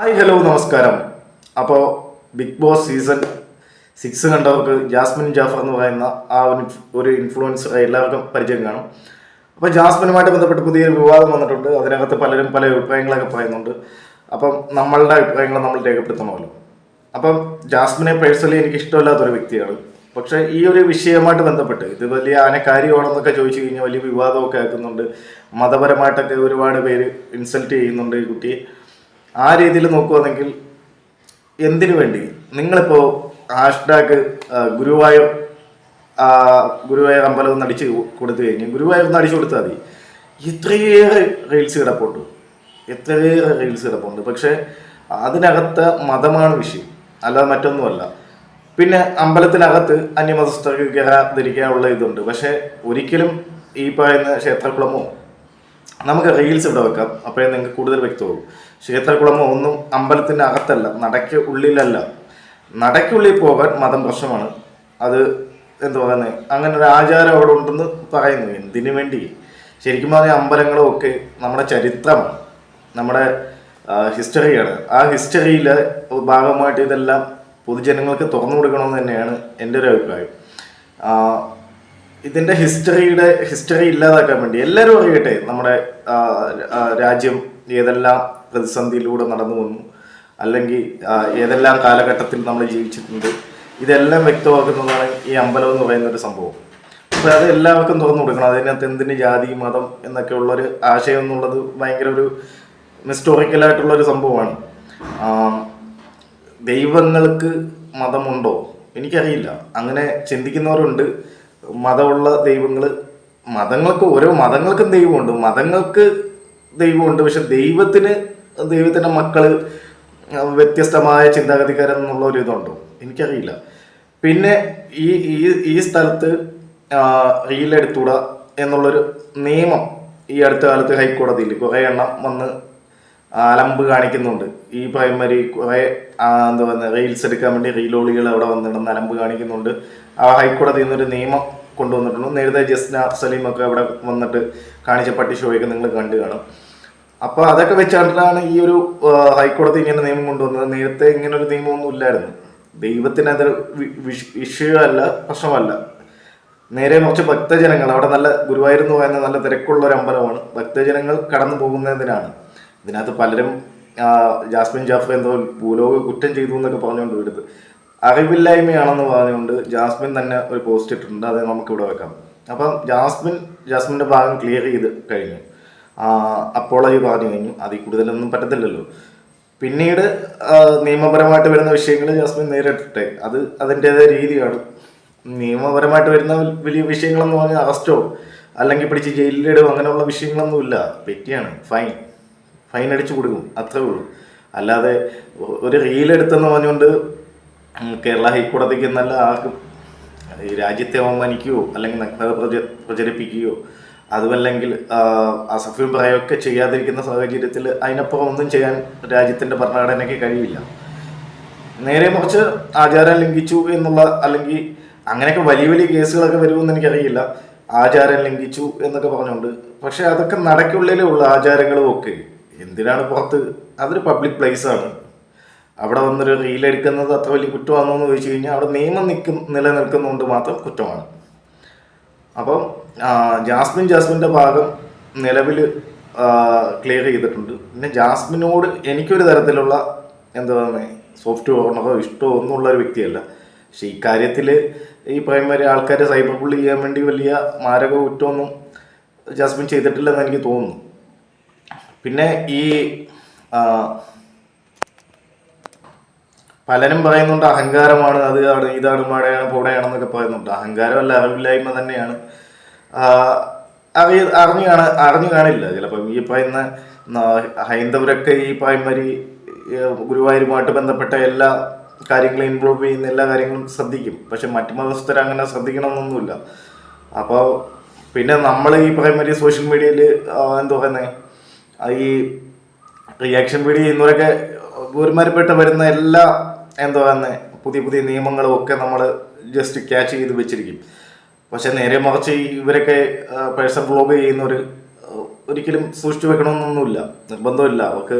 Hi hello നമസ്കാരം. അപ്പോൾ big boss season six കണ്ടവർക്ക് ജാസ്മിൻ ജാഫർ എന്ന് പറയുന്ന ആ ഒരു ഇൻഫ്ലുവൻസർ എല്ലാവർക്കും പരിചയം കാണും. അപ്പോൾ ജാസ്മിനുമായിട്ട് ബന്ധപ്പെട്ട് പുതിയൊരു വിവാദം വന്നിട്ടുണ്ട്. അതിനകത്ത് പലരും പല അഭിപ്രായങ്ങളൊക്കെ പറയുന്നുണ്ട്. അപ്പം നമ്മളുടെ അഭിപ്രായങ്ങൾ നമ്മൾ രേഖപ്പെടുത്തണമല്ലോ. അപ്പം ജാസ്മിനെ പേഴ്സണലി എനിക്ക് ഇഷ്ടമില്ലാത്തൊരു വ്യക്തിയാണ്. പക്ഷേ ഈ ഒരു വിഷയവുമായിട്ട് ബന്ധപ്പെട്ട് ഇത് വലിയ ആനെ കാര്യമാണെന്നൊക്കെ ചോദിച്ചു കഴിഞ്ഞാൽ വലിയ വിവാദമൊക്കെ ആക്കുന്നുണ്ട്. മതപരമായിട്ടൊക്കെ ഒരുപാട് പേര് ഇൻസൾട്ട് ചെയ്യുന്നുണ്ട് ഈ കുട്ടിയെ ആ രീതിയിൽ നോക്കുവാണെങ്കിൽ എന്തിനു വേണ്ടി? നിങ്ങളിപ്പോൾ ഹാഷ്ടാഗ് ഗുരുവായൂർ ഗുരുവായൂർ അമ്പലം ഒന്ന് അടിച്ച് കൊടുത്തു കഴിഞ്ഞു ഗുരുവായൂർ ഒന്ന് അടിച്ചു കൊടുത്താൽ മതി. എത്രയേറെ റീൽസ് കിടപ്പുണ്ട്. എത്രയേറെ റീൽസ് കിടപ്പുണ്ട്. പക്ഷേ അതിനകത്ത് മതമാണ് വിഷയം. അല്ലാതെ മറ്റൊന്നുമല്ല. പിന്നെ അമ്പലത്തിനകത്ത് അന്യമതസ്ഥർക്ക് കയറാതിരിക്കാനുള്ള ഇതുണ്ട്. പക്ഷേ ഒരിക്കലും ഈ പറയുന്ന ക്ഷേത്രക്കുളമോ നമുക്ക് റീൽസ് ഇവിടെ വെക്കാം. അപ്പോഴേ നിങ്ങൾക്ക് കൂടുതൽ വ്യക്തമാകും ക്ഷേത്രക്കുളമോ ഒന്നും അമ്പലത്തിന്റെ അകത്തല്ല നടയ്ക്ക് ഉള്ളിലല്ല. നടയ്ക്കുള്ളിൽ പോകാൻ മതം പ്രശ്നമാണ്. അത് എന്തു പറയുന്നത് അങ്ങനെ ഒരു ആചാരം അവിടെ ഉണ്ടെന്ന് പറയുന്നു. എന്തിനു വേണ്ടി? ശരിക്കും പറഞ്ഞാൽ അമ്പലങ്ങളും ഒക്കെ നമ്മുടെ ചരിത്രമാണ് നമ്മുടെ ഹിസ്റ്ററിയാണ്. ആ ഹിസ്റ്ററിയിലെ ഭാഗമായിട്ട് ഇതെല്ലാം പൊതുജനങ്ങൾക്ക് തുറന്നു കൊടുക്കണമെന്ന് തന്നെയാണ് എന്റെ ഒരു അഭിപ്രായം. ഇതിന്റെ ഹിസ്റ്ററിയുടെ ഹിസ്റ്ററി ഇല്ലാതാക്കാൻ വേണ്ടി എല്ലാവരും അറിയട്ടെ നമ്മുടെ രാജ്യം ഏതെല്ലാം പ്രതിസന്ധിയിലൂടെ നടന്നു വന്നു അല്ലെങ്കിൽ ഏതെല്ലാം കാലഘട്ടത്തിൽ നമ്മൾ ജീവിച്ചിട്ടുണ്ട് ഇതെല്ലാം വ്യക്തമാക്കുന്നതാണ് ഈ അമ്പലം എന്ന് പറയുന്ന ഒരു സംഭവം. അപ്പോൾ അത് എല്ലാവർക്കും തുറന്നു കൊടുക്കണം. അതിനകത്ത് എന്തിന് ജാതി മതം എന്നൊക്കെ ഉള്ളൊരു ആശയം എന്നുള്ളത് ഭയങ്കര ഒരു മിസ്റ്റോറിക്കലായിട്ടുള്ളൊരു സംഭവമാണ്. ദൈവങ്ങൾക്ക് മതമുണ്ടോ? എനിക്കറിയില്ല. അങ്ങനെ ചിന്തിക്കുന്നവരുണ്ട്. മതമുള്ള ദൈവങ്ങൾ മതങ്ങൾക്ക് ഓരോ മതങ്ങൾക്കും ദൈവമുണ്ട്. മതങ്ങൾക്ക് ദൈവമുണ്ട്. പക്ഷെ ദൈവത്തിന് ദൈവത്തിന്റെ മക്കൾ വ്യത്യസ്തമായ ചിന്താഗതിക്കാരെന്നുള്ള ഒരു ഇതുണ്ടോ. എനിക്കറിയില്ല. പിന്നെ ഈ ഈ ഈ സ്ഥലത്ത് റീലെടുത്തൂട എന്നുള്ളൊരു നിയമം ഈ അടുത്ത കാലത്ത് ഹൈക്കോടതിയിൽ കുറേ എണ്ണം വന്ന് അലമ്പ് കാണിക്കുന്നുണ്ട്. ഈ പ്രൈമറി കുറേ എന്താ പറയുക റീൽസ് എടുക്കാൻ വേണ്ടി റീലോളികൾ അവിടെ വന്നിട്ടുണ്ട് അലമ്പ് കാണിക്കുന്നുണ്ട്. ആ ഹൈക്കോടതിയിൽ നിന്നൊരു നിയമം കൊണ്ടുവന്നിട്ടുണ്ട്. നേരത്തെ ജസ്ന സലീമൊക്കെ അവിടെ വന്നിട്ട് കാണിച്ച പട്ടി ഷോയൊക്കെ നിങ്ങൾ കണ്ടു കാണും. അപ്പോൾ അതൊക്കെ വെച്ചാണ് ഈ ഒരു ഹൈക്കോടതി ഇങ്ങനെ നിയമം കൊണ്ടുവന്നത്. നേരത്തെ ഇങ്ങനെ ഒരു നിയമമൊന്നും ഇല്ലായിരുന്നു. ദൈവത്തിന് ഇഷ്യൂ അല്ല പ്രശ്നമല്ല. നേരെ മറിച്ച് ഭക്തജനങ്ങൾ അവിടെ നല്ല ഗുരുവായൂർ എന്ന് പറയുന്ന നല്ല തിരക്കുള്ള ഒരു അമ്പലമാണ്. ഭക്തജനങ്ങൾ കടന്നു പോകുന്നതിനാണ്. ഇതിനകത്ത് പലരും ജാസ്മിൻ ജാഫർ എന്തോ ഭൂലോക കുറ്റം ചെയ്തു എന്നൊക്കെ പറഞ്ഞുകൊണ്ട് വരുന്നത് അറിവില്ലായ്മയാണെന്ന് പറഞ്ഞുകൊണ്ട് ജാസ്മിൻ തന്നെ ഒരു പോസ്റ്റ് ഇട്ടിട്ടുണ്ട്. അത് നമുക്കിവിടെ വെക്കാം. അപ്പം ജാസ്മിൻ ജാസ്മിന്റെ ഭാഗം ക്ലിയർ ചെയ്ത് കഴിഞ്ഞു. അപ്പോളജി പറഞ്ഞു കഴിഞ്ഞു. അതിൽ കൂടുതലൊന്നും പറ്റത്തില്ലല്ലോ. പിന്നീട് നിയമപരമായിട്ട് വരുന്ന വിഷയങ്ങൾ ജാസ്മിൻ നേരിട്ടെ അത് അതിന്റെതായ രീതിയാണ് നിയമപരമായിട്ട് വരുന്ന വലിയ വിഷയങ്ങളെന്ന് പറഞ്ഞാൽ അറസ്റ്റോ അല്ലെങ്കിൽ പിടിച്ച് ജയിലിലിടും അങ്ങനെയുള്ള വിഷയങ്ങളൊന്നും ഇല്ല. പെറ്റിയാണ്. ഫൈൻ. ഫൈൻ അടിച്ചു കൊടുക്കും. അത്രേ ഉള്ളൂ. അല്ലാതെ ഒരു റീൽ എടുത്തെന്ന് പറഞ്ഞുകൊണ്ട് കേരള ഹൈക്കോടതിക്ക് നല്ല ആർക്കും രാജ്യത്തെ അവമാനിക്കുകയോ അല്ലെങ്കിൽ നഗ്നത പ്രച പ്രചരിപ്പിക്കുകയോ അതുമല്ലെങ്കിൽ ആ, അസഭ്യം പറയുകയൊക്കെ ചെയ്യാതിരിക്കുന്ന സാഹചര്യത്തിൽ അതിനപ്പുറം ഒന്നും ചെയ്യാൻ രാജ്യത്തിന്റെ ഭരണഘടനയ്ക്ക് കഴിയില്ല. നേരെ മറിച്ച് ആചാരം ലംഘിച്ചു എന്നുള്ള അല്ലെങ്കിൽ അങ്ങനെയൊക്കെ വലിയ വലിയ കേസുകളൊക്കെ വരുമെന്ന് എനിക്കറിയില്ല. ആചാരം ലംഘിച്ചു എന്നൊക്കെ പറഞ്ഞുകൊണ്ട്. പക്ഷെ അതൊക്കെ നടക്കുള്ളിലേ ഉള്ള ആചാരങ്ങളും ഒക്കെ. എന്തിനാണ് പുറത്ത്? അതൊരു പബ്ലിക് പ്ലേസ് ആണ്. അവിടെ വന്നൊരു റീലെടുക്കുന്നത് അത്ര വലിയ കുറ്റമാണോ എന്ന് ചോദിച്ചു കഴിഞ്ഞാൽ അവിടെ നിയമം നിൽക്കും നിലനിൽക്കുന്നതുകൊണ്ട് മാത്രം കുറ്റമാണ്. അപ്പം ജാസ്മിൻ ജാസ്മിന്റെ ഭാഗം നിലവിൽ ക്ലിയർ ചെയ്തിട്ടുണ്ട്. പിന്നെ ജാസ്മിനോട് എനിക്കൊരു തരത്തിലുള്ള എന്താ പറയുക സോഫ്റ്റ് കോർണറോ ഇഷ്ടമോ ഒന്നുമുള്ള ഒരു വ്യക്തിയല്ല. പക്ഷെ ഈ കാര്യത്തിൽ ഈ പ്രൈമറി ആൾക്കാരെ സൈബർ ബുള്ളി ചെയ്യാൻ വേണ്ടി വലിയ മാരക കുറ്റമൊന്നും ജാസ്മിൻ ചെയ്തിട്ടില്ലെന്ന് എനിക്ക് തോന്നുന്നു. പിന്നെ ഈ പലരും പറയുന്നുണ്ട് അഹങ്കാരമാണ് അത് ഇതാണ് മഴയാണ് പുഴയാണെന്നൊക്കെ പറയുന്നുണ്ട്. അഹങ്കാരമല്ല അറിവില്ലായ്മ തന്നെയാണ്. അറിയ അറിഞ്ഞു കാണാ അറിഞ്ഞു കാണില്ല. ചിലപ്പം ഈ പറയുന്ന ഹൈന്ദവരൊക്കെ ഈ പായ്മരി ഗുരുവായൂരുമായിട്ട് ബന്ധപ്പെട്ട എല്ലാ കാര്യങ്ങളും ഇൻവോൾവ് ചെയ്യുന്ന എല്ലാ കാര്യങ്ങളും ശ്രദ്ധിക്കും. പക്ഷെ മറ്റു മതസ്ഥർ അങ്ങനെ ശ്രദ്ധിക്കണമെന്നൊന്നുമില്ല. അപ്പോൾ പിന്നെ നമ്മൾ ഈ പ്രൈമറി സോഷ്യൽ മീഡിയയിൽ എന്താ പറയുന്നത് ഈ റിയാക്ഷൻ വീഡിയോ ചെയ്യുന്നവരൊക്കെ ഗുരുമാരിപ്പെട്ട് വരുന്ന എല്ലാ എന്താ പറയുന്നത് പുതിയ പുതിയ നിയമങ്ങളും ഒക്കെ നമ്മൾ ജസ്റ്റ് ക്യാച്ച് ചെയ്ത് വെച്ചിരിക്കും. പക്ഷെ നേരെ മറിച്ച് ഇവരൊക്കെ പേഴ്സൺ വ്ളോഗ് ചെയ്യുന്നവർ ഒരിക്കലും സൂക്ഷിച്ചു വെക്കണമെന്നൊന്നുമില്ല. നിർബന്ധമില്ല. അവർക്ക്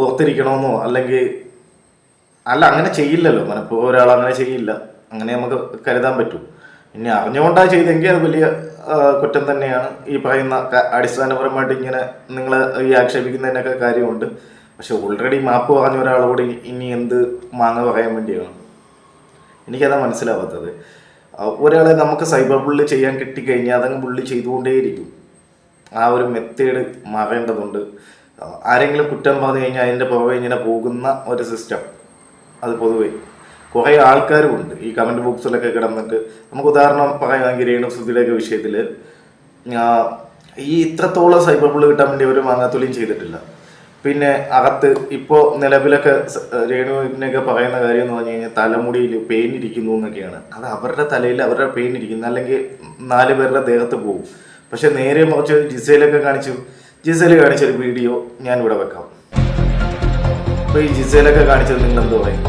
ഓർത്തിരിക്കണമെന്നോ അല്ലെങ്കിൽ അല്ല അങ്ങനെ ചെയ്യില്ലല്ലോ. മനപ്പൂർവം ഒരാൾ അങ്ങനെ ചെയ്യില്ല. അങ്ങനെ നമുക്ക് കരുതാൻ പറ്റും. ഇനി അറിഞ്ഞുകൊണ്ടാ ചെയ്തെങ്കിൽ അത് വലിയ കുറ്റം തന്നെയാണ്. ഈ പറയുന്ന അടിസ്ഥാനപരമായിട്ട് ഇങ്ങനെ നിങ്ങൾ ഈ ആക്ഷേപിക്കുന്നതിനൊക്കെ കാര്യമുണ്ട്. പക്ഷെ ഓൾറെഡി മാപ്പ് പറഞ്ഞ ഒരാളോട് ഇനി എന്ത് മാങ്ങ പറയാൻ വേണ്ടിയാണ്? എനിക്കതാ മനസ്സിലാവാത്തത്. ഒരാളെ നമുക്ക് സൈബർ ബുള്ളി ചെയ്യാൻ കിട്ടിക്കഴിഞ്ഞാൽ അതങ്ങ് ബുള്ളി ചെയ്തുകൊണ്ടേയിരിക്കും. ആ ഒരു മെത്തേഡ് മാറേണ്ടതുണ്ട്. ആരെങ്കിലും കുറ്റം പറഞ്ഞു കഴിഞ്ഞാൽ അതിന്റെ പുറകെ ഇങ്ങനെ പോകുന്ന ഒരു സിസ്റ്റം അത് പൊതുവെ കുറേ ആൾക്കാരും ഉണ്ട് ഈ കമന്റ് ബോക്സിലൊക്കെ കിടന്നിട്ട് നമുക്ക് ഉദാഹരണം പറയുകയാണെങ്കിൽ രേണുസുതിയുടെയൊക്കെ വിഷയത്തിൽ ഈ ഇത്രത്തോളം സൈബർ ബുള്ളി കിട്ടാൻ വേണ്ടി ഒരു മാങ്ങാത്തൊലിയും ചെയ്തിട്ടില്ല. പിന്നെ അകത്ത് ഇപ്പോൾ നിലവിലൊക്കെ രേണുവിനൊക്കെ പറയുന്ന കാര്യം എന്ന് പറഞ്ഞു കഴിഞ്ഞാൽ തലമുടിയിൽ പെയിൻ ഇരിക്കുന്നു എന്നൊക്കെയാണ്. അത് അവരുടെ തലയിൽ അവരുടെ പെയിൻ ഇരിക്കുന്നു. അല്ലെങ്കിൽ നാല് പേരുടെ ദേഹത്ത് പോകും പക്ഷെ നേരെ മറിച്ച് ജിസയിലൊക്കെ കാണിച്ചു. ജിസയിൽ കാണിച്ചൊരു വീഡിയോ ഞാൻ ഇവിടെ വെക്കാം. അപ്പോൾ ഈ ജിസയിലൊക്കെ കാണിച്ചത് നിങ്ങൾ എന്ത് പറയും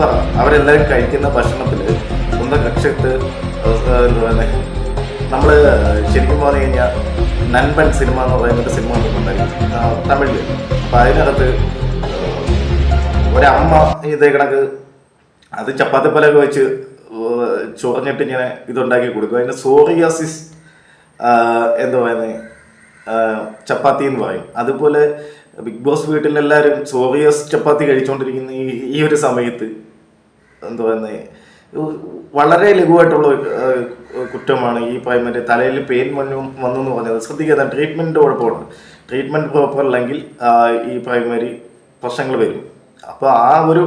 പറ. അവരെല്ലാവരും കഴിക്കുന്ന ഭക്ഷണത്തിൽ സ്വന്തം കക്ഷത്ത് എന്താ പറയുന്നത് നമ്മൾ ശരിക്കും പറഞ്ഞു കഴിഞ്ഞാൽ നൻപൻ സിനിമ എന്ന് പറയുന്നൊരു സിനിമ വന്നിട്ടുണ്ടായിരുന്നു തമിഴിൽ. അപ്പം അതിനകത്ത് ഒരമ്മ ഇതേ കണക്ക് അത് ചപ്പാത്തി പലൊക്കെ വെച്ച് ചൊറിഞ്ഞിട്ട് ഇങ്ങനെ ഇതുണ്ടാക്കി കൊടുക്കും. അതിന് സോറിയാസിസ് എന്താ പറയുന്നത് ചപ്പാത്തി എന്ന് പറയും. അതുപോലെ ബിഗ് ബോസ് വീട്ടിലെല്ലാവരും സോറിയസ് ചപ്പാത്തി കഴിച്ചുകൊണ്ടിരിക്കുന്ന ഈ ഒരു സമയത്ത് എന്താ പറയുന്നത് വളരെ ലഘുവായിട്ടുള്ള കുറ്റമാണ് ഈ പറയുന്നത് തലയിൽ പെയിൻ വന്നു വന്നു എന്ന് പറഞ്ഞത്. ശ്രദ്ധിക്കുക ട്രീറ്റ്മെന്റ് കുഴപ്പമുണ്ട്. ട്രീറ്റ്മെന്റ് പ്രോപ്പർ അല്ലെങ്കിൽ ഈ പ്രൈമറി പ്രശ്നങ്ങൾ വരും. അപ്പോൾ ആ ഒരു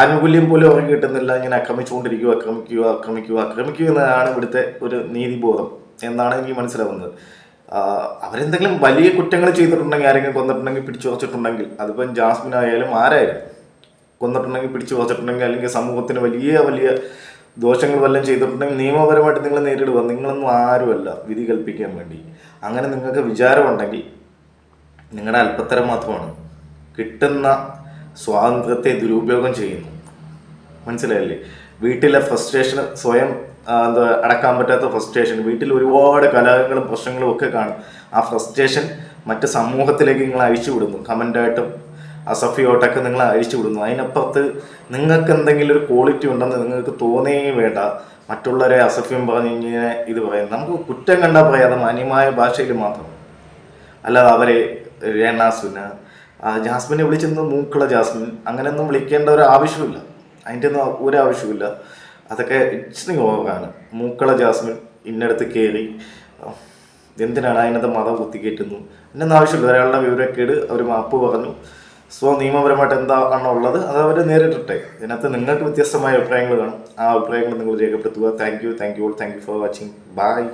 ആനുകൂല്യം പോലും അവർക്ക് കിട്ടുന്നില്ല. ഇങ്ങനെ ആക്രമിച്ചുകൊണ്ടിരിക്കുക ആക്രമിക്കുക ആക്രമിക്കുക ആക്രമിക്കുക എന്നതാണ് ഇവിടുത്തെ ഒരു നീതിബോധം എന്നാണ് എനിക്ക് മനസ്സിലാവുന്നത്. അവരെന്തെങ്കിലും വലിയ കുറ്റങ്ങൾ ചെയ്തിട്ടുണ്ടെങ്കിൽ ആരെങ്കിലും കൊന്നിട്ടുണ്ടെങ്കിൽ പിടിച്ചു വച്ചിട്ടുണ്ടെങ്കിൽ അതിപ്പം ജാസ്മിൻ ആയാലും ആരായാലും കൊന്നിട്ടുണ്ടെങ്കിൽ പിടിച്ചു വച്ചിട്ടുണ്ടെങ്കിൽ അല്ലെങ്കിൽ സമൂഹത്തിന് വലിയ വലിയ ദോഷങ്ങൾ വല്ലതും ചെയ്തിട്ടുണ്ടെങ്കിൽ നിയമപരമായിട്ട് നിങ്ങൾ നേരിടുക. നിങ്ങളൊന്നും ആരുമല്ല. വിധി കൽപ്പിക്കാൻ വേണ്ടി. അങ്ങനെ നിങ്ങൾക്ക് വിചാരമുണ്ടെങ്കിൽ നിങ്ങളുടെ അല്പത്തരം മാത്രമാണ്. കിട്ടുന്ന സ്വാതന്ത്ര്യത്തെ ദുരുപയോഗം ചെയ്യുന്നു. മനസ്സിലായില്ലേ? വീട്ടിലെ ഫ്രസ്ട്രേഷൻ സ്വയം എന്താ അടക്കാൻ പറ്റാത്ത ഫ്രസ്ട്രേഷൻ വീട്ടിൽ ഒരുപാട് കലഹങ്ങളും പ്രശ്നങ്ങളും ഒക്കെ കാണും. ആ ഫ്രസ്ട്രേഷൻ മറ്റ് സമൂഹത്തിലേക്ക് നിങ്ങൾ അയച്ചു വിടുന്നു കമന്റായിട്ടും അസഫിയോട്ടൊക്കെ നിങ്ങൾ അഴിച്ചു വിടുന്നു. അതിനപ്പുറത്ത് നിങ്ങൾക്ക് എന്തെങ്കിലും ഒരു ക്വാളിറ്റി ഉണ്ടെന്ന് നിങ്ങൾക്ക് തോന്നേ വേണ്ട. മറ്റുള്ളവരെ അസഫ്യം പറഞ്ഞ് ഇങ്ങനെ ഇത് പറയുന്നത് നമുക്ക് കുറ്റം കണ്ടാൽ പറയാതെ മാന്യമായ ഭാഷയിൽ മാത്രം. അല്ലാതെ അവരെ രേണാസുന ജാസ്മിനെ വിളിച്ചെന്ന് മൂക്കള ജാസ്മിൻ അങ്ങനെയൊന്നും വിളിക്കേണ്ട ഒരു ആവശ്യമില്ല അതിന്റെ ഒന്നും ഒരു ആവശ്യമില്ല അതൊക്കെ ഇച്ചിരി ഓവറാണ് മൂക്കള ജാസ്മിൻ ഇന്നടത്ത് കയറി എന്തിനാണ് അതിനകത്ത് മതം കുത്തിക്കയറ്റുന്നു എന്നൊന്നും ആവശ്യമില്ല. ഒരാളുടെ വിവരക്കേട് അവർ മാപ്പ് പറഞ്ഞു. സോ നിയമപരമായിട്ട് എന്താണോ ഉള്ളത് അത് അവർ നേരിട്ടെ ഇതിനകത്ത് നിങ്ങൾക്ക് വ്യത്യസ്തമായ അഭിപ്രായങ്ങൾ കാണും. ആ അഭിപ്രായങ്ങൾ നിങ്ങൾ രേഖപ്പെടുത്തുക. Thank you thank you all thank you for watching bye